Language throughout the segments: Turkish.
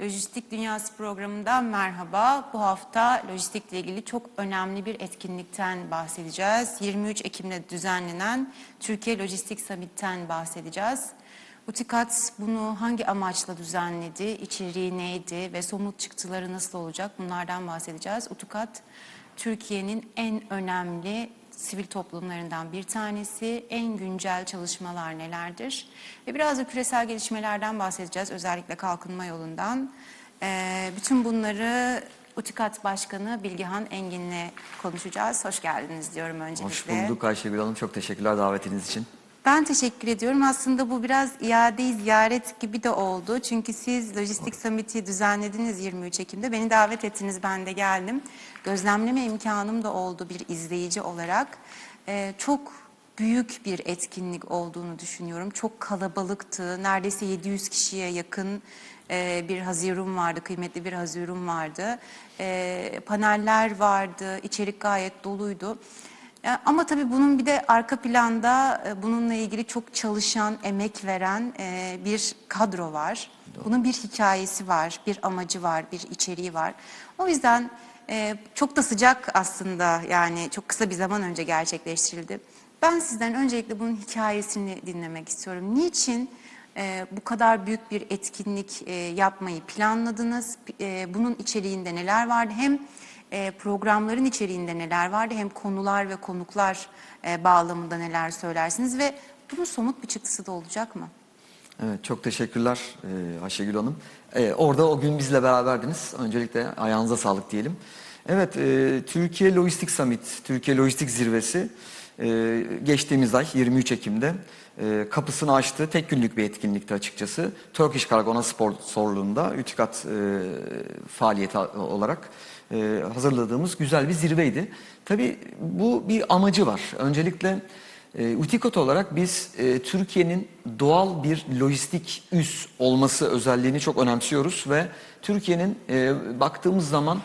Lojistik Dünyası programından merhaba. Bu hafta lojistikle ilgili çok önemli bir etkinlikten bahsedeceğiz. 23 Ekim'de düzenlenen Türkiye Lojistik Summit'ten bahsedeceğiz. UTİKAT bunu hangi amaçla düzenledi, içeriği neydi ve somut çıktıları nasıl olacak bunlardan bahsedeceğiz. UTİKAT Türkiye'nin en önemli sivil toplumlarından bir tanesi. En güncel çalışmalar nelerdir? Ve biraz da küresel gelişmelerden bahsedeceğiz. Özellikle kalkınma yolundan. Ee, bütün bunları UTİKAT Başkanı Bilgehan Engin'le konuşacağız. Hoş geldiniz diyorum öncelikle. Hoş bulduk Ayşegül Hanım. Çok teşekkürler davetiniz için. Ben teşekkür ediyorum. Aslında bu biraz iade ziyaret gibi de oldu. Çünkü siz Lojistik Summit'i düzenlediniz 23 Ekim'de. Beni davet ettiniz, ben de geldim. Gözlemleme imkanım da oldu bir izleyici olarak. Ee, çok büyük bir etkinlik olduğunu düşünüyorum. Çok kalabalıktı. Neredeyse 700 kişiye yakın e, bir hazirum vardı, kıymetli bir hazirum vardı. E, paneller vardı, içerik gayet doluydu. Ya Ama tabii bunun bir de arka planda e, bununla ilgili çok çalışan, emek veren e, bir kadro var. Bunun bir hikayesi var, bir amacı var, bir içeriği var. O yüzden e, çok da sıcak aslında yani çok kısa bir zaman önce gerçekleştirildi. Ben sizden öncelikle bunun hikayesini dinlemek istiyorum. Niçin e, bu kadar büyük bir etkinlik e, yapmayı planladınız? E, bunun içeriğinde neler vardı? Hem e, programların içeriğinde neler vardı hem konular ve konuklar e, bağlamında neler söylersiniz ve bunun somut bir çıktısı da olacak mı? Evet, çok teşekkürler e, Ayşegül Hanım. E, orada o gün bizle beraberdiniz. Öncelikle ayağınıza sağlık diyelim. Evet, Türkiye Lojistik Summit, Türkiye Lojistik Zirvesi geçtiğimiz ay 23 Ekim'de kapısını açtı. Tek günlük bir etkinlikti açıkçası. Turkish Cargo ana sponsorluğunda Ütikat faaliyeti olarak e, hazırladığımız güzel bir zirveydi. Tabii bu bir amacı var. Öncelikle e, Utikot olarak biz e, Türkiye'nin doğal bir lojistik üs olması özelliğini çok önemsiyoruz ve Türkiye'nin e, baktığımız zaman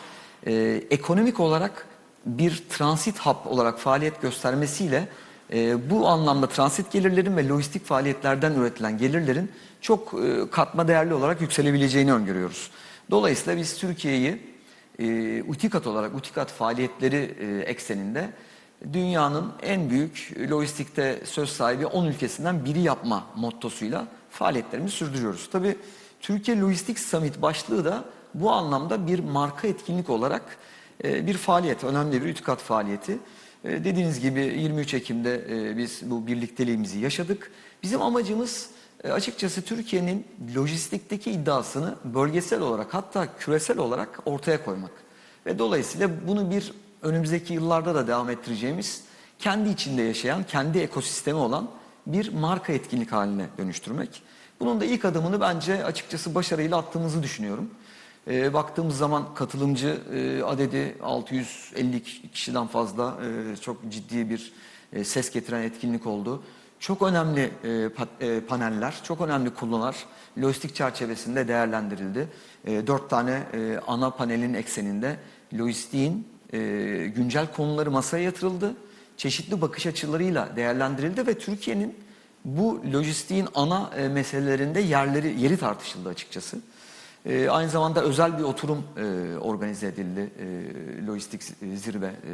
ekonomik olarak bir transit hub olarak faaliyet göstermesiyle e, bu anlamda transit gelirlerin ve lojistik faaliyetlerden üretilen gelirlerin çok e, katma değerli olarak yükselebileceğini öngörüyoruz. Dolayısıyla biz Türkiye'yi e, Utikat olarak Utikat faaliyetleri e, ekseninde dünyanın en büyük lojistikte söz sahibi 10 ülkesinden biri yapma mottosuyla faaliyetlerimizi sürdürüyoruz. Tabii Türkiye Lojistik Summit başlığı da bu anlamda bir marka etkinlik olarak e, bir faaliyet, önemli bir Utikat faaliyeti. E, dediğiniz gibi 23 Ekim'de e, biz bu birlikteliğimizi yaşadık. Bizim amacımız açıkçası Türkiye'nin lojistikteki iddiasını bölgesel olarak hatta küresel olarak ortaya koymak. Ve dolayısıyla bunu bir önümüzdeki yıllarda da devam ettireceğimiz kendi içinde yaşayan, kendi ekosistemi olan bir marka etkinlik haline dönüştürmek. Bunun da ilk adımını bence açıkçası başarıyla attığımızı düşünüyorum. E, baktığımız zaman katılımcı e, adedi 650 kişiden fazla e, çok ciddi bir e, ses getiren etkinlik oldu. Çok önemli e, pa- e, paneller, çok önemli konular lojistik çerçevesinde değerlendirildi. E, dört tane e, ana panelin ekseninde lojistiğin e, güncel konuları masaya yatırıldı. Çeşitli bakış açılarıyla değerlendirildi ve Türkiye'nin bu lojistiğin ana e, meselelerinde yerleri yeri tartışıldı açıkçası. E, aynı zamanda özel bir oturum e, organize edildi e, lojistik zirve e,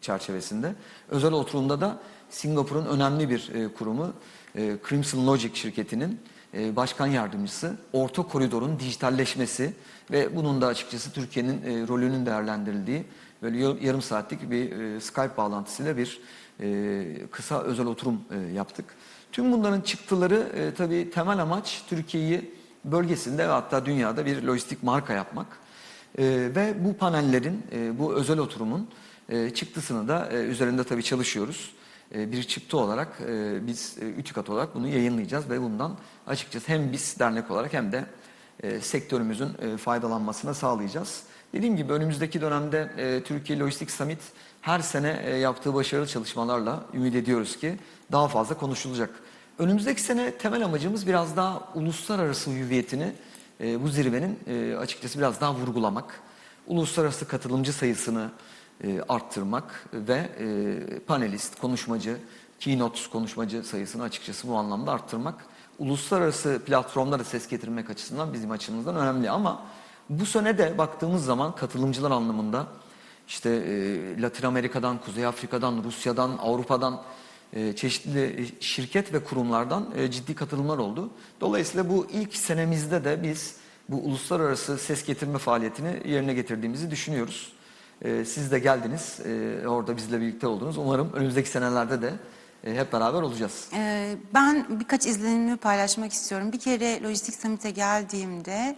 çerçevesinde. Özel oturumda da Singapur'un önemli bir e, kurumu e, Crimson Logic şirketinin e, başkan yardımcısı Orta Koridor'un dijitalleşmesi ve bunun da açıkçası Türkiye'nin e, rolünün değerlendirildiği böyle yar- yarım saatlik bir e, Skype bağlantısıyla bir e, kısa özel oturum e, yaptık. Tüm bunların çıktıları e, tabii temel amaç Türkiye'yi bölgesinde ve hatta dünyada bir lojistik marka yapmak. E, ve bu panellerin, e, bu özel oturumun e, çıktısını da e, üzerinde tabii çalışıyoruz. E, bir çıktı olarak e, biz e, Ütükat olarak bunu yayınlayacağız ve bundan açıkçası hem biz dernek olarak hem de e, sektörümüzün faydalanmasına sağlayacağız. Dediğim gibi önümüzdeki dönemde Türkiye Lojistik Summit her sene yaptığı başarılı çalışmalarla ümit ediyoruz ki daha fazla konuşulacak. Önümüzdeki sene temel amacımız biraz daha uluslararası hüviyetini bu zirvenin açıkçası biraz daha vurgulamak. Uluslararası katılımcı sayısını e, arttırmak ve e, panelist, konuşmacı, keynote konuşmacı sayısını açıkçası bu anlamda arttırmak. uluslararası platformlara ses getirmek açısından bizim açımızdan önemli ama bu sene de baktığımız zaman katılımcılar anlamında işte e, Latin Amerika'dan, Kuzey Afrika'dan, Rusya'dan, Avrupa'dan çeşitli şirket ve kurumlardan ciddi katılımlar oldu. Dolayısıyla bu ilk senemizde de biz bu uluslararası ses getirme faaliyetini yerine getirdiğimizi düşünüyoruz. E, siz de geldiniz, e, orada bizle birlikte oldunuz. Umarım önümüzdeki senelerde de e, hep beraber olacağız. Ee, Ben birkaç izlenimimi paylaşmak istiyorum. Bir kere Lojistik Summit'e geldiğimde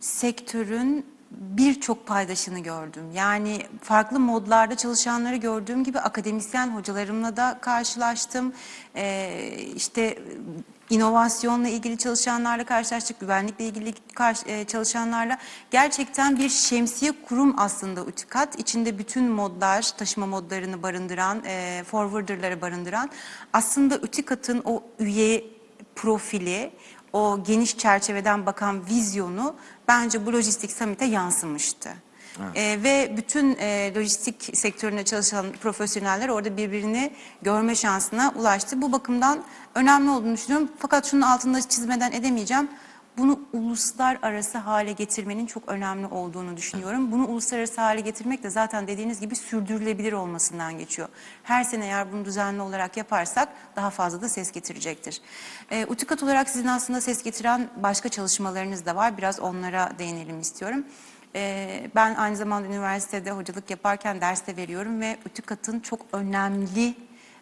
sektörün birçok paydaşını gördüm. Yani farklı modlarda çalışanları gördüğüm gibi akademisyen hocalarımla da karşılaştım. Ee, işte inovasyonla ilgili çalışanlarla karşılaştık, güvenlikle ilgili e, çalışanlarla. Gerçekten bir şemsiye kurum aslında Utikat. İçinde bütün modlar, taşıma modlarını barındıran, e, forwarderları barındıran. Aslında Utikat'ın o üye profili, o geniş çerçeveden bakan vizyonu bence bu lojistik summit'e yansımıştı. Ee, ve bütün e, lojistik sektöründe çalışan profesyoneller orada birbirini görme şansına ulaştı. Bu bakımdan önemli olduğunu düşünüyorum. Fakat şunun altında çizmeden edemeyeceğim. Bunu uluslararası hale getirmenin çok önemli olduğunu düşünüyorum. Bunu uluslararası hale getirmek de zaten dediğiniz gibi sürdürülebilir olmasından geçiyor. Her sene eğer bunu düzenli olarak yaparsak daha fazla da ses getirecektir. E, Utikat olarak sizin aslında ses getiren başka çalışmalarınız da var. Biraz onlara değinelim istiyorum. Ee, Ben aynı zamanda üniversitede hocalık yaparken ders de veriyorum ve Utikat'ın çok önemli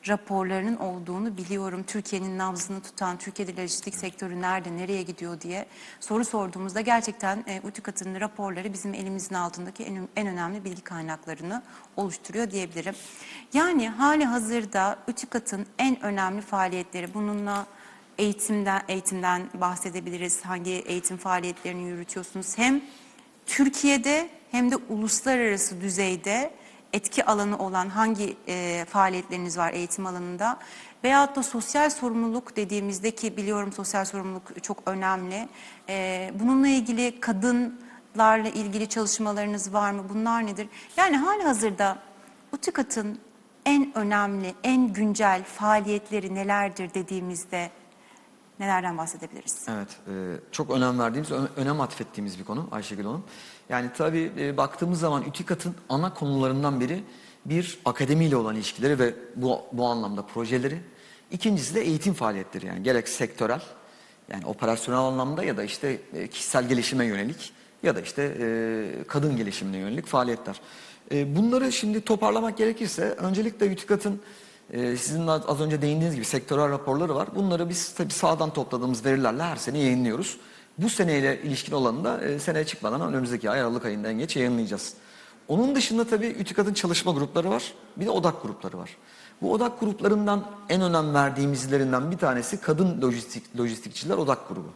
raporlarının olduğunu biliyorum. Türkiye'nin nabzını tutan, Türkiye'de lojistik sektörü nerede, nereye gidiyor diye soru sorduğumuzda gerçekten e, Utikat'ın raporları bizim elimizin altındaki en, en önemli bilgi kaynaklarını oluşturuyor diyebilirim. Yani hali hazırda Utikat'ın en önemli faaliyetleri bununla eğitimden eğitimden bahsedebiliriz. Hangi eğitim faaliyetlerini yürütüyorsunuz? Hem Türkiye'de hem de uluslararası düzeyde etki alanı olan hangi e, faaliyetleriniz var eğitim alanında? Veyahut da sosyal sorumluluk dediğimizde ki biliyorum sosyal sorumluluk çok önemli. E, bununla ilgili kadınlarla ilgili çalışmalarınız var mı? Bunlar nedir? Yani hali hazırda UTİKAT'ın en önemli, en güncel faaliyetleri nelerdir dediğimizde nelerden bahsedebiliriz? Evet, e, çok önem verdiğimiz, önem atfettiğimiz bir konu Ayşegül Hanım. Yani tabii e, baktığımız zaman ütikatın ana konularından biri bir akademiyle olan ilişkileri ve bu, bu anlamda projeleri. İkincisi de eğitim faaliyetleri yani gerek sektörel yani operasyonel anlamda ya da işte e, kişisel gelişime yönelik ya da işte e, kadın gelişimine yönelik faaliyetler. E, bunları şimdi toparlamak gerekirse öncelikle ütikatın ee, sizin az önce değindiğiniz gibi sektörel raporları var. Bunları biz tabii sağdan topladığımız verilerle her sene yayınlıyoruz. Bu seneyle ilişkin olanı da e, seneye çıkmadan önümüzdeki ay Aralık ayında en geç yayınlayacağız. Onun dışında tabii ütikatın çalışma grupları var. Bir de odak grupları var. Bu odak gruplarından en önem verdiğimizlerinden bir tanesi kadın lojistik, lojistikçiler odak grubu.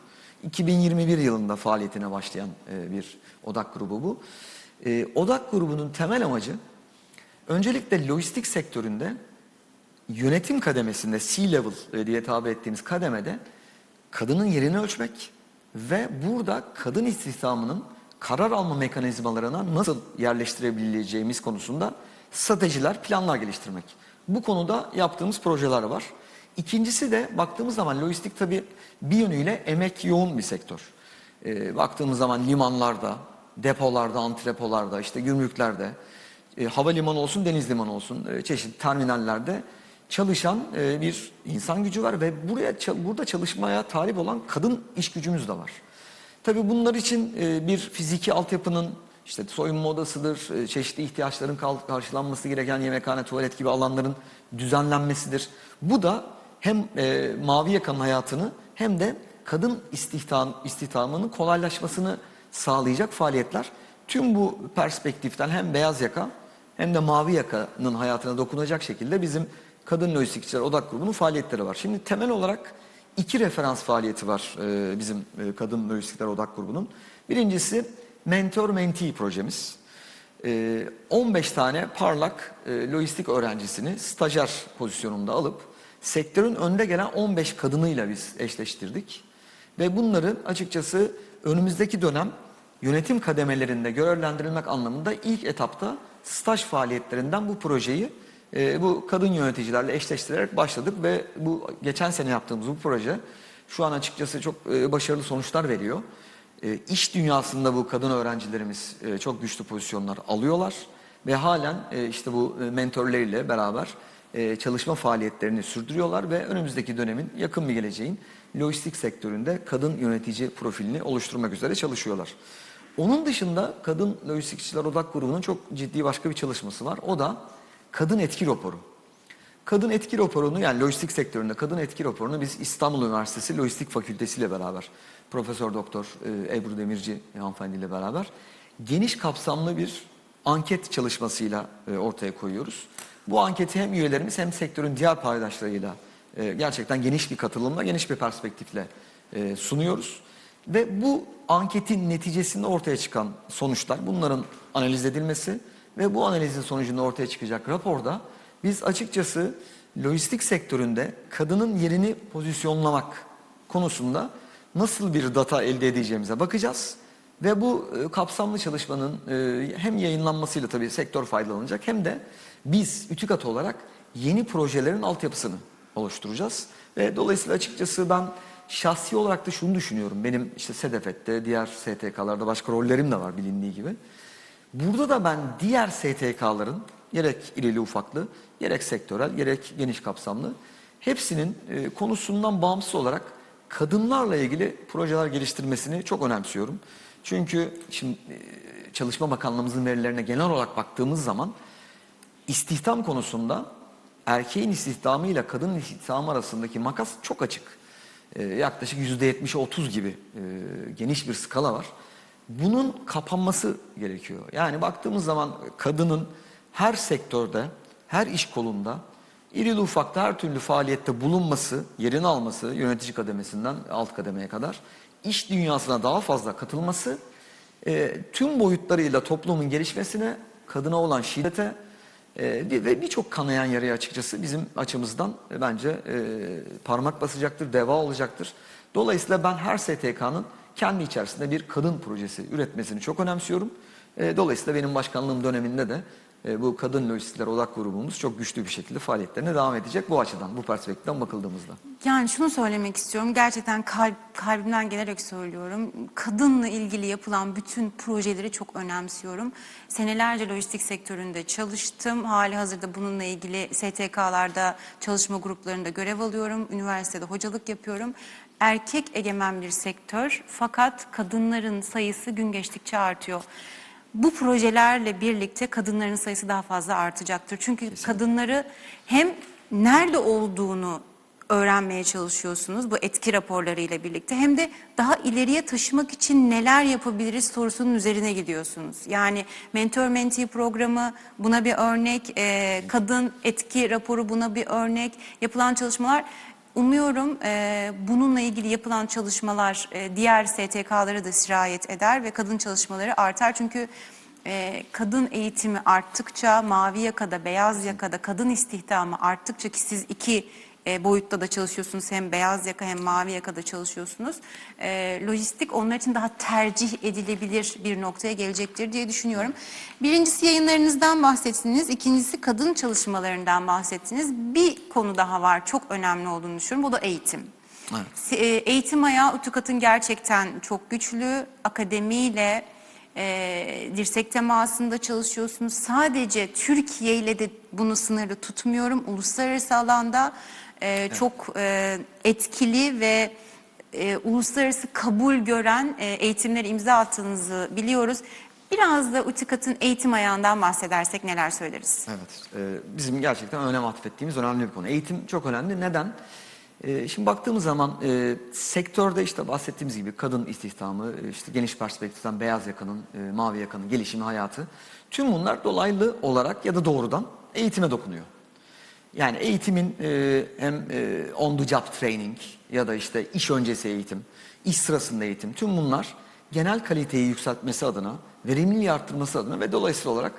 2021 yılında faaliyetine başlayan e, bir odak grubu bu. E, odak grubunun temel amacı öncelikle lojistik sektöründe yönetim kademesinde C-level e, diye tabir ettiğimiz kademede kadının yerini ölçmek ve burada kadın istihdamının karar alma mekanizmalarına nasıl yerleştirebileceğimiz konusunda stratejiler, planlar geliştirmek. Bu konuda yaptığımız projeler var. İkincisi de baktığımız zaman lojistik tabii bir yönüyle emek yoğun bir sektör. E, baktığımız zaman limanlarda, depolarda, antrepolarda, işte gümrüklerde, e, havalimanı olsun, deniz limanı olsun, e, çeşitli terminallerde çalışan e, bir insan gücü var ve buraya burada çalışmaya talip olan kadın iş gücümüz de var. Tabii bunlar için e, bir fiziki altyapının işte soyunma odasıdır, e, çeşitli ihtiyaçların karşılanması gereken yemekhane, tuvalet gibi alanların düzenlenmesidir. Bu da hem e, mavi yakanın hayatını hem de kadın istihdam, istihdamının kolaylaşmasını sağlayacak faaliyetler. Tüm bu perspektiften hem beyaz yaka hem de mavi yakanın hayatına dokunacak şekilde bizim kadın lojistikçiler odak grubunun faaliyetleri var. Şimdi temel olarak iki referans faaliyeti var e, bizim e, kadın lojistikler odak grubunun. Birincisi mentor mentee projemiz. E, 15 tane parlak e, lojistik öğrencisini stajyer pozisyonunda alıp sektörün önde gelen 15 kadınıyla biz eşleştirdik. Ve bunları açıkçası önümüzdeki dönem yönetim kademelerinde görevlendirilmek anlamında ilk etapta staj faaliyetlerinden bu projeyi e, bu kadın yöneticilerle eşleştirerek başladık ve bu geçen sene yaptığımız bu proje şu an açıkçası çok e, başarılı sonuçlar veriyor. E, iş dünyasında bu kadın öğrencilerimiz e, çok güçlü pozisyonlar alıyorlar ve halen e, işte bu e, mentorlarıyla beraber e, çalışma faaliyetlerini sürdürüyorlar ve önümüzdeki dönemin yakın bir geleceğin lojistik sektöründe kadın yönetici profilini oluşturmak üzere çalışıyorlar. Onun dışında Kadın Lojistikçiler Odak Grubu'nun çok ciddi başka bir çalışması var. O da kadın etki raporu. Kadın etki raporunu yani lojistik sektöründe kadın etki raporunu biz İstanbul Üniversitesi Lojistik Fakültesi ile beraber Profesör Doktor e, Ebru Demirci hanımefendi ile beraber geniş kapsamlı bir anket çalışmasıyla e, ortaya koyuyoruz. Bu anketi hem üyelerimiz hem sektörün diğer paydaşlarıyla e, gerçekten geniş bir katılımla, geniş bir perspektifle sunuyoruz. Ve bu anketin neticesinde ortaya çıkan sonuçlar, bunların analiz edilmesi ve bu analizin sonucunda ortaya çıkacak raporda biz açıkçası lojistik sektöründe kadının yerini pozisyonlamak konusunda nasıl bir data elde edeceğimize bakacağız. Ve bu e, kapsamlı çalışmanın e, hem yayınlanmasıyla tabii sektör faydalanacak hem de biz ütikat olarak yeni projelerin altyapısını oluşturacağız. Ve dolayısıyla açıkçası ben şahsi olarak da şunu düşünüyorum. Benim işte SEDEFET'te, diğer STK'larda başka rollerim de var bilindiği gibi. Burada da ben diğer STK'ların gerek irili ufaklı, gerek sektörel, gerek geniş kapsamlı hepsinin e, konusundan bağımsız olarak kadınlarla ilgili projeler geliştirmesini çok önemsiyorum. Çünkü şimdi e, Çalışma Bakanlığımızın verilerine genel olarak baktığımız zaman istihdam konusunda erkeğin istihdamıyla kadının istihdamı arasındaki makas çok açık. Ee, yaklaşık %70'e 30 gibi e, geniş bir skala var. Bunun kapanması gerekiyor. Yani baktığımız zaman kadının her sektörde, her iş kolunda irili ufakta her türlü faaliyette bulunması, yerini alması yönetici kademesinden alt kademeye kadar iş dünyasına daha fazla katılması e, tüm boyutlarıyla toplumun gelişmesine, kadına olan şiddete e, ve birçok kanayan yaraya açıkçası bizim açımızdan e, bence e, parmak basacaktır, deva olacaktır. Dolayısıyla ben her STK'nın kendi içerisinde bir kadın projesi üretmesini çok önemsiyorum. E, dolayısıyla benim başkanlığım döneminde de e, bu kadın lojistikler odak grubumuz çok güçlü bir şekilde faaliyetlerine devam edecek bu açıdan, bu perspektiften bakıldığımızda. Yani şunu söylemek istiyorum. Gerçekten kalp, kalbimden gelerek söylüyorum. Kadınla ilgili yapılan bütün projeleri çok önemsiyorum. Senelerce lojistik sektöründe çalıştım. Hali hazırda bununla ilgili STK'larda çalışma gruplarında görev alıyorum. Üniversitede hocalık yapıyorum. Erkek egemen bir sektör fakat kadınların sayısı gün geçtikçe artıyor. Bu projelerle birlikte kadınların sayısı daha fazla artacaktır. Çünkü kadınları hem nerede olduğunu öğrenmeye çalışıyorsunuz bu etki raporlarıyla birlikte hem de daha ileriye taşımak için neler yapabiliriz sorusunun üzerine gidiyorsunuz. Yani mentor mentee programı buna bir örnek, e, kadın etki raporu buna bir örnek, yapılan çalışmalar Umuyorum e, bununla ilgili yapılan çalışmalar e, diğer STK'lara da sirayet eder ve kadın çalışmaları artar. Çünkü e, kadın eğitimi arttıkça mavi yakada, beyaz yakada kadın istihdamı arttıkça ki siz iki e, boyutta da çalışıyorsunuz. Hem beyaz yaka hem mavi yakada çalışıyorsunuz. E, lojistik onlar için daha tercih edilebilir bir noktaya gelecektir diye düşünüyorum. Birincisi yayınlarınızdan bahsettiniz. ikincisi kadın çalışmalarından bahsettiniz. Bir konu daha var çok önemli olduğunu düşünüyorum. O da eğitim. Evet. E, Eğitim ayağı UTÜKAT'ın gerçekten çok güçlü. Akademiyle e, dirsek temasında çalışıyorsunuz. Sadece Türkiye ile de bunu sınırlı tutmuyorum. Uluslararası alanda e, çok e, etkili ve e, uluslararası kabul gören e, eğitimlere imza attığınızı biliyoruz. Biraz da UTÜKAT'ın eğitim ayağından bahsedersek neler söyleriz? Evet, e, bizim gerçekten önem atfettiğimiz önemli bir konu. Eğitim çok önemli. Neden? E, şimdi baktığımız zaman e, sektörde işte bahsettiğimiz gibi kadın istihdamı, e, işte geniş perspektiften beyaz yakanın, e, mavi yakanın gelişimi, hayatı. Tüm bunlar dolaylı olarak ya da doğrudan eğitime dokunuyor. Yani eğitimin e, hem e, on the job training ya da işte iş öncesi eğitim, iş sırasında eğitim tüm bunlar genel kaliteyi yükseltmesi adına, verimliliği arttırması adına ve dolayısıyla olarak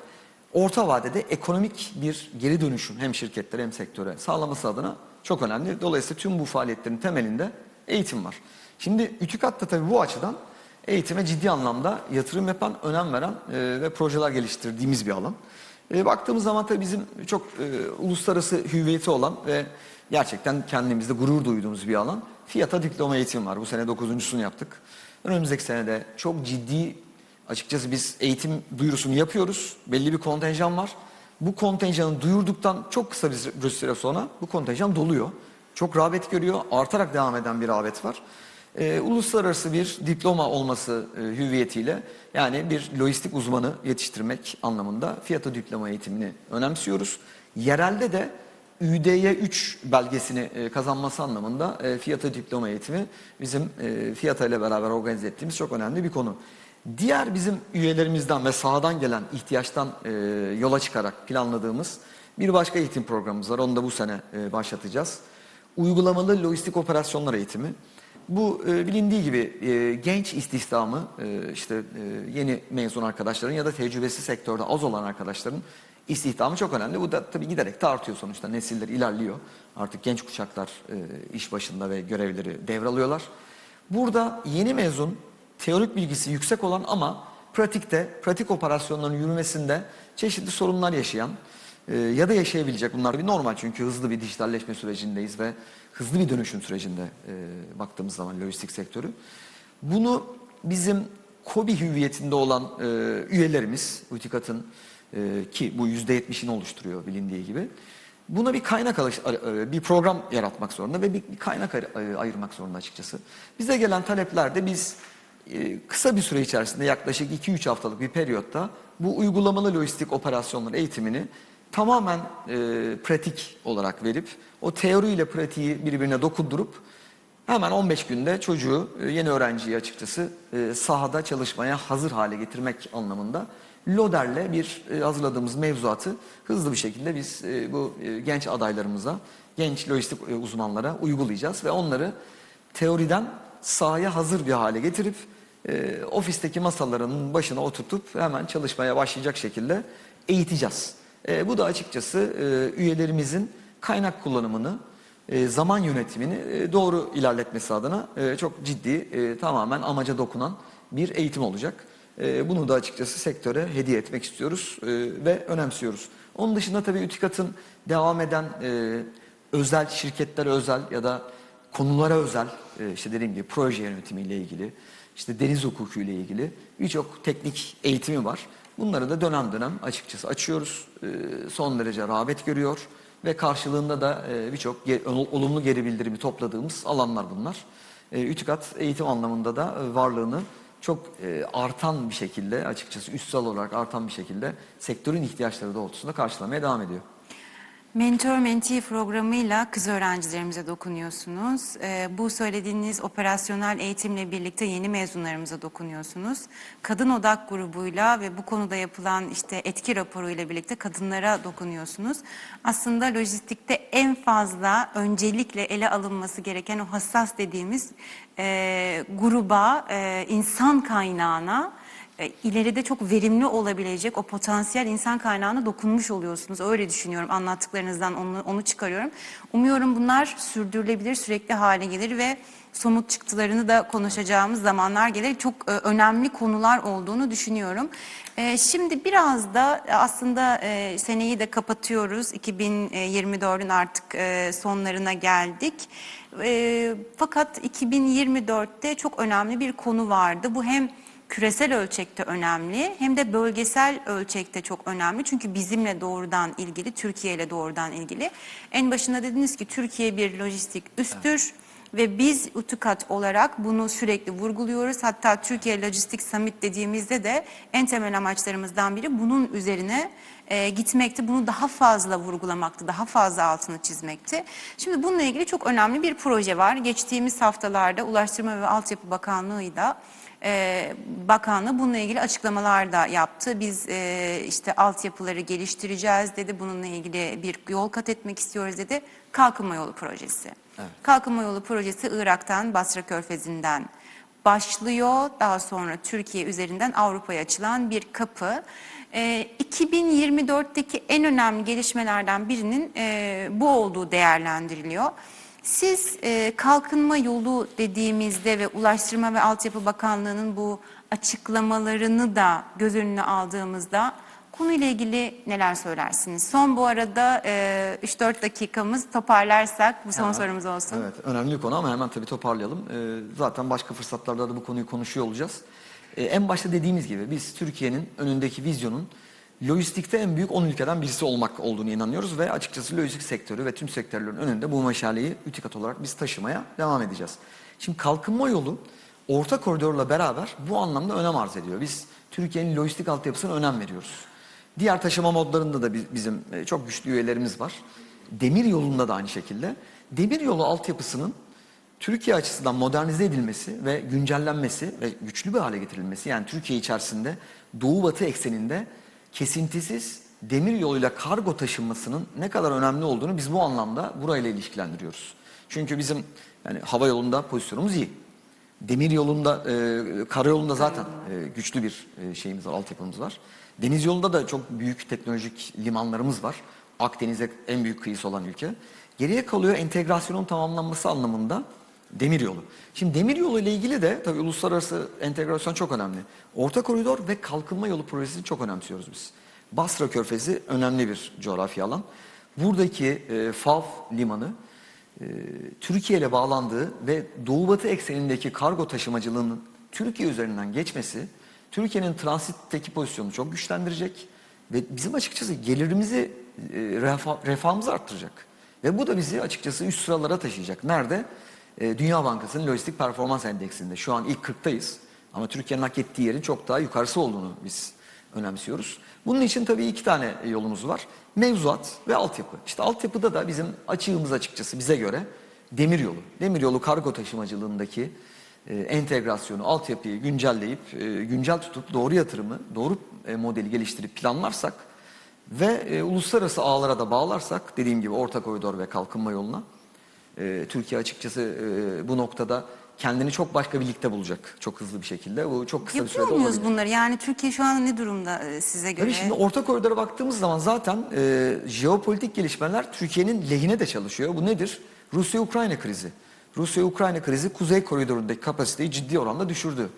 orta vadede ekonomik bir geri dönüşüm hem şirketlere hem sektöre sağlaması adına çok önemli. Dolayısıyla tüm bu faaliyetlerin temelinde eğitim var. Şimdi UTÜKAT da tabii bu açıdan eğitime ciddi anlamda yatırım yapan, önem veren e, ve projeler geliştirdiğimiz bir alan. E, baktığımız zaman tabii bizim çok e, uluslararası hüviyeti olan ve gerçekten kendimizde gurur duyduğumuz bir alan. FİATA diploma eğitim var. Bu sene dokuzuncusunu yaptık. Önümüzdeki sene çok ciddi açıkçası biz eğitim duyurusunu yapıyoruz. Belli bir kontenjan var. Bu kontenjanı duyurduktan çok kısa bir süre sonra bu kontenjan doluyor. Çok rağbet görüyor. Artarak devam eden bir rağbet var. Ee, uluslararası bir diploma olması e, hüviyetiyle yani bir lojistik uzmanı yetiştirmek anlamında fiyata diploma eğitimini önemsiyoruz. Yerelde de ÜDY 3 belgesini e, kazanması anlamında e, fiyata diploma eğitimi bizim e, fiyata ile beraber organize ettiğimiz çok önemli bir konu. Diğer bizim üyelerimizden ve sahadan gelen ihtiyaçtan e, yola çıkarak planladığımız bir başka eğitim programımız var. Onu da bu sene e, başlatacağız. Uygulamalı lojistik operasyonlar eğitimi. Bu e, bilindiği gibi e, genç istihdamı e, işte e, yeni mezun arkadaşların ya da tecrübesi sektörde az olan arkadaşların istihdamı çok önemli. Bu da tabii giderek de artıyor sonuçta. Nesiller ilerliyor. Artık genç kuşaklar e, iş başında ve görevleri devralıyorlar. Burada yeni mezun teorik bilgisi yüksek olan ama pratikte, pratik operasyonların yürümesinde çeşitli sorunlar yaşayan e, ya da yaşayabilecek bunlar bir normal çünkü hızlı bir dijitalleşme sürecindeyiz ve hızlı bir dönüşüm sürecinde e, baktığımız zaman lojistik sektörü. Bunu bizim KOBİ hüviyetinde olan e, üyelerimiz, UTİKAT'ın e, ki bu %70'ini oluşturuyor bilindiği gibi. Buna bir kaynak alış, e, bir program yaratmak zorunda ve bir, kaynak ay- ayırmak zorunda açıkçası. Bize gelen taleplerde biz e, kısa bir süre içerisinde yaklaşık 2-3 haftalık bir periyotta bu uygulamalı lojistik operasyonlar eğitimini tamamen e, pratik olarak verip o teoriyle pratiği birbirine dokundurup hemen 15 günde çocuğu e, yeni öğrenciyi açıkçası e, sahada çalışmaya hazır hale getirmek anlamında LODER'le bir e, hazırladığımız mevzuatı hızlı bir şekilde biz e, bu e, genç adaylarımıza, genç lojistik e, uzmanlara uygulayacağız ve onları teoriden sahaya hazır bir hale getirip e, ofisteki masalarının başına oturtup hemen çalışmaya başlayacak şekilde eğiteceğiz. E, bu da açıkçası e, üyelerimizin kaynak kullanımını, e, zaman yönetimini e, doğru ilerletmesi adına e, çok ciddi, e, tamamen amaca dokunan bir eğitim olacak. E, bunu da açıkçası sektöre hediye etmek istiyoruz e, ve önemsiyoruz. Onun dışında tabii ütikatın devam eden e, özel şirketlere özel ya da konulara özel e, işte dediğim gibi proje yönetimiyle ilgili, işte deniz hukuku ile ilgili birçok teknik eğitimi var. Bunları da dönem dönem açıkçası açıyoruz. E, son derece rağbet görüyor ve karşılığında da e, birçok olumlu geri bildirimi topladığımız alanlar bunlar. E, Ütükat eğitim anlamında da e, varlığını çok e, artan bir şekilde açıkçası üstsal olarak artan bir şekilde sektörün ihtiyaçları doğrultusunda karşılamaya devam ediyor. Mentor Mentee programıyla kız öğrencilerimize dokunuyorsunuz. Ee, bu söylediğiniz operasyonel eğitimle birlikte yeni mezunlarımıza dokunuyorsunuz. Kadın odak grubuyla ve bu konuda yapılan işte etki raporuyla birlikte kadınlara dokunuyorsunuz. Aslında lojistikte en fazla öncelikle ele alınması gereken o hassas dediğimiz e, gruba, e, insan kaynağına e, ileride çok verimli olabilecek o potansiyel insan kaynağına dokunmuş oluyorsunuz. Öyle düşünüyorum anlattıklarınızdan onu, onu çıkarıyorum. Umuyorum bunlar sürdürülebilir, sürekli hale gelir ve somut çıktılarını da konuşacağımız zamanlar gelir. Çok e, önemli konular olduğunu düşünüyorum. E, şimdi biraz da aslında e, seneyi de kapatıyoruz. 2024'ün artık e, sonlarına geldik. E, fakat 2024'te çok önemli bir konu vardı. Bu hem küresel ölçekte önemli hem de bölgesel ölçekte çok önemli. Çünkü bizimle doğrudan ilgili, Türkiye ile doğrudan ilgili. En başında dediniz ki Türkiye bir lojistik üstür. Ve biz UTUKAT olarak bunu sürekli vurguluyoruz. Hatta Türkiye Lojistik Summit dediğimizde de en temel amaçlarımızdan biri bunun üzerine e, gitmekti. Bunu daha fazla vurgulamaktı, daha fazla altını çizmekti. Şimdi bununla ilgili çok önemli bir proje var. Geçtiğimiz haftalarda Ulaştırma ve Altyapı Bakanlığı'yla e, Bakanlığı bununla ilgili açıklamalar da yaptı. Biz e, işte altyapıları geliştireceğiz dedi. Bununla ilgili bir yol kat etmek istiyoruz dedi. Kalkınma yolu projesi. Kalkınma yolu projesi Irak'tan, Basra Körfezi'nden başlıyor. Daha sonra Türkiye üzerinden Avrupa'ya açılan bir kapı. E, 2024'teki en önemli gelişmelerden birinin e, bu olduğu değerlendiriliyor. Siz e, kalkınma yolu dediğimizde ve Ulaştırma ve Altyapı Bakanlığı'nın bu açıklamalarını da göz önüne aldığımızda konuyla ilgili neler söylersiniz? Son bu arada e, 3-4 dakikamız toparlarsak bu son Hemen. sorumuz olsun. Evet, önemli bir konu ama hemen tabii toparlayalım. Ee, zaten başka fırsatlarda da bu konuyu konuşuyor olacağız. Ee, en başta dediğimiz gibi biz Türkiye'nin önündeki vizyonun lojistikte en büyük 10 ülkeden birisi olmak olduğunu inanıyoruz ve açıkçası lojistik sektörü ve tüm sektörlerin önünde bu meşaleyi ütikat olarak biz taşımaya devam edeceğiz. Şimdi kalkınma yolu orta koridorla beraber bu anlamda önem arz ediyor. Biz Türkiye'nin lojistik altyapısına önem veriyoruz. Diğer taşıma modlarında da bi- bizim e, çok güçlü üyelerimiz var. Demir yolunda da aynı şekilde. Demir yolu altyapısının Türkiye açısından modernize edilmesi ve güncellenmesi ve güçlü bir hale getirilmesi yani Türkiye içerisinde doğu batı ekseninde kesintisiz demir yoluyla kargo taşınmasının ne kadar önemli olduğunu biz bu anlamda burayla ilişkilendiriyoruz. Çünkü bizim yani hava yolunda pozisyonumuz iyi. Demir yolunda, e, karayolunda zaten e, güçlü bir e, şeyimiz var, altyapımız var. Deniz yolunda da çok büyük teknolojik limanlarımız var. Akdeniz'e en büyük kıyısı olan ülke. Geriye kalıyor entegrasyonun tamamlanması anlamında demir yolu. Şimdi demir yolu ile ilgili de tabii uluslararası entegrasyon çok önemli. Orta koridor ve kalkınma yolu projesini çok önemsiyoruz biz. Basra Körfezi önemli bir coğrafi alan. Buradaki e, FAV limanı e, Türkiye ile bağlandığı ve Doğu Batı eksenindeki kargo taşımacılığının Türkiye üzerinden geçmesi Türkiye'nin transitteki pozisyonunu çok güçlendirecek ve bizim açıkçası gelirimizi, e, refa- refahımızı arttıracak. Ve bu da bizi açıkçası üst sıralara taşıyacak. Nerede? E, Dünya Bankası'nın Lojistik Performans Endeksinde. Şu an ilk 40'tayız. Ama Türkiye'nin hak ettiği yerin çok daha yukarısı olduğunu biz önemsiyoruz. Bunun için tabii iki tane yolumuz var. Mevzuat ve altyapı. İşte altyapıda da bizim açığımız açıkçası bize göre demir yolu. Demir yolu kargo taşımacılığındaki e, entegrasyonu, altyapıyı güncelleyip, e, güncel tutup doğru yatırımı, doğru e, modeli geliştirip planlarsak ve uluslararası ağlara da bağlarsak dediğim gibi orta koridor ve kalkınma yoluna e, Türkiye açıkçası e, bu noktada kendini çok başka bir ligde bulacak çok hızlı bir şekilde. Bu çok kısa bir Yapıyor sürede muyuz bunları? Yani Türkiye şu an ne durumda e, size göre? Tabii şimdi orta koridora baktığımız zaman zaten e, jeopolitik gelişmeler Türkiye'nin lehine de çalışıyor. Bu nedir? Rusya-Ukrayna krizi. Rusya-Ukrayna krizi kuzey koridorundaki kapasiteyi ciddi oranda düşürdü.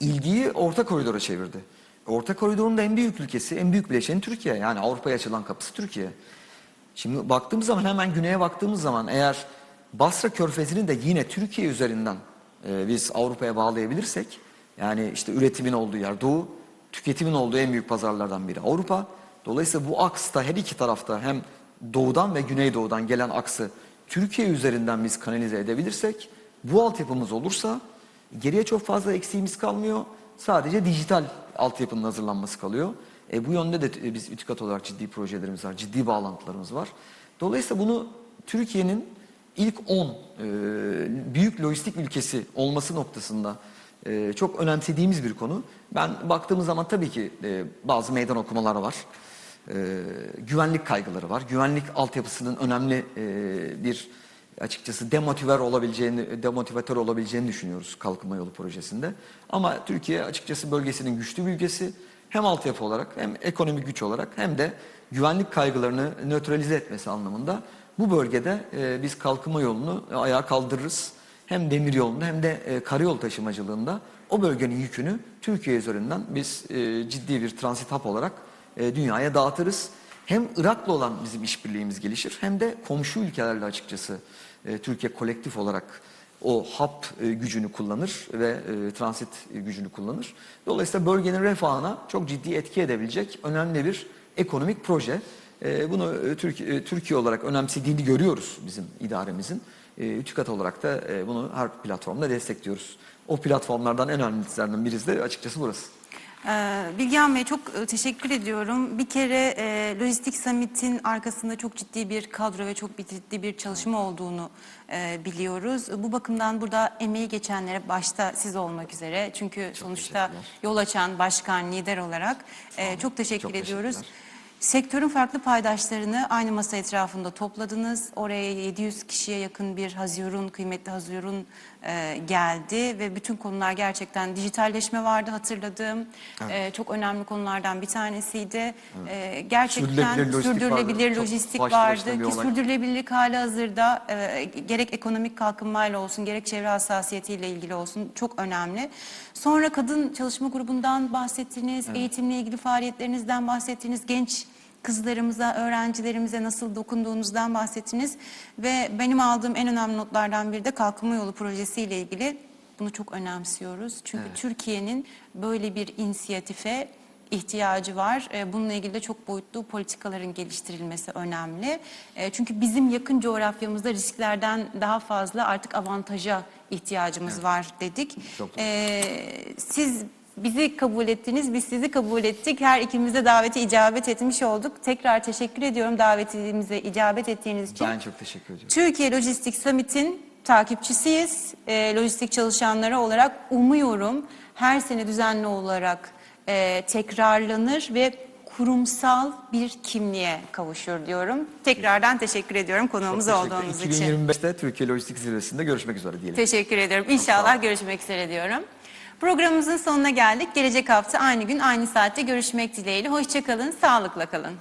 İlgiyi orta koridora çevirdi. Orta koridorun da en büyük ülkesi, en büyük bileşeni Türkiye. Yani Avrupa'ya açılan kapısı Türkiye. Şimdi baktığımız zaman hemen güneye baktığımız zaman eğer Basra Körfezi'ni de yine Türkiye üzerinden e, biz Avrupa'ya bağlayabilirsek yani işte üretimin olduğu yer Doğu, tüketimin olduğu en büyük pazarlardan biri Avrupa. Dolayısıyla bu aksta her iki tarafta hem doğudan ve güneydoğudan gelen aksı Türkiye üzerinden biz kanalize edebilirsek bu altyapımız olursa geriye çok fazla eksiğimiz kalmıyor. Sadece dijital altyapının hazırlanması kalıyor. E, bu yönde de e, biz ÜTİKAT olarak ciddi projelerimiz var, ciddi bağlantılarımız var. Dolayısıyla bunu Türkiye'nin ilk 10 e, büyük lojistik ülkesi olması noktasında e, çok önemsediğimiz bir konu. Ben baktığımız zaman tabii ki e, bazı meydan okumalar var. E, güvenlik kaygıları var. Güvenlik altyapısının önemli e, bir açıkçası demotiver olabileceğini, demotivatör olabileceğini düşünüyoruz kalkınma yolu projesinde. Ama Türkiye açıkçası bölgesinin güçlü bir ülkesi. Hem altyapı olarak hem ekonomik güç olarak hem de güvenlik kaygılarını nötralize etmesi anlamında bu bölgede e, biz kalkınma yolunu ayağa kaldırırız. Hem demir yolunda hem de e, karayol taşımacılığında o bölgenin yükünü Türkiye üzerinden biz e, ciddi bir transit hap olarak e, dünyaya dağıtırız. Hem Irak'la olan bizim işbirliğimiz gelişir hem de komşu ülkelerle açıkçası e, Türkiye kolektif olarak o hap e, gücünü kullanır ve e, transit gücünü kullanır. Dolayısıyla bölgenin refahına çok ciddi etki edebilecek önemli bir ekonomik proje. E, Bunu e, Türkiye, e, Türkiye olarak önemsediğini görüyoruz bizim idaremizin. TÜKAT olarak da e, bunu her platformda destekliyoruz. O platformlardan en önemlisinden birisi de açıkçası burası. Ee, Bilgehan Bey çok teşekkür ediyorum. Bir kere e, Lojistik Summit'in arkasında çok ciddi bir kadro ve çok ciddi bir çalışma olduğunu e, biliyoruz. Bu bakımdan burada emeği geçenlere başta siz olmak üzere çünkü sonuçta teşekkürler. yol açan başkan, lider olarak e, çok teşekkür Çok ediyoruz. Sektörün farklı paydaşlarını aynı masa etrafında topladınız. Oraya 700 kişiye yakın bir Hazyor'un, kıymetli Hazyor'un e, geldi ve bütün konular gerçekten dijitalleşme vardı hatırladığım. E, çok önemli konulardan bir tanesiydi. E, gerçekten Sürdürülebilir lojistik sürdürülebilir vardı. Lojistik vardı ki sürdürülebilirlik hali hazırda e, gerek ekonomik kalkınmayla olsun gerek çevre hassasiyetiyle ilgili olsun çok önemli. Sonra kadın çalışma grubundan bahsettiniz, eğitimle ilgili faaliyetlerinizden bahsettiniz, genç kızlarımıza, öğrencilerimize nasıl dokunduğunuzdan bahsettiniz ve benim aldığım en önemli notlardan biri de Kalkınma Yolu projesiyle ilgili. Bunu çok önemsiyoruz. Çünkü Türkiye'nin böyle bir inisiyatife ihtiyacı var. E, Bununla ilgili de çok boyutlu politikaların geliştirilmesi önemli. E, Çünkü bizim yakın coğrafyamızda risklerden daha fazla artık avantaja ihtiyacımız var dedik. Çok doğru. E, Siz bizi kabul ettiniz, biz sizi kabul ettik. Her ikimiz de davete icabet etmiş olduk. Tekrar teşekkür ediyorum davetimize icabet ettiğiniz için. Ben çok teşekkür ediyorum. Türkiye Lojistik Summit'in takipçisiyiz. E, lojistik çalışanları olarak umuyorum her sene düzenli olarak e, tekrarlanır ve kurumsal bir kimliğe kavuşur diyorum. Tekrardan teşekkür ediyorum konuğumuz teşekkür olduğunuz ederim. için. 2025'te Türkiye Lojistik Zirvesi'nde görüşmek üzere diyelim. Teşekkür ediyorum. İnşallah görüşmek üzere diyorum. Programımızın sonuna geldik. Gelecek hafta aynı gün aynı saatte görüşmek dileğiyle. Hoşçakalın, sağlıkla kalın.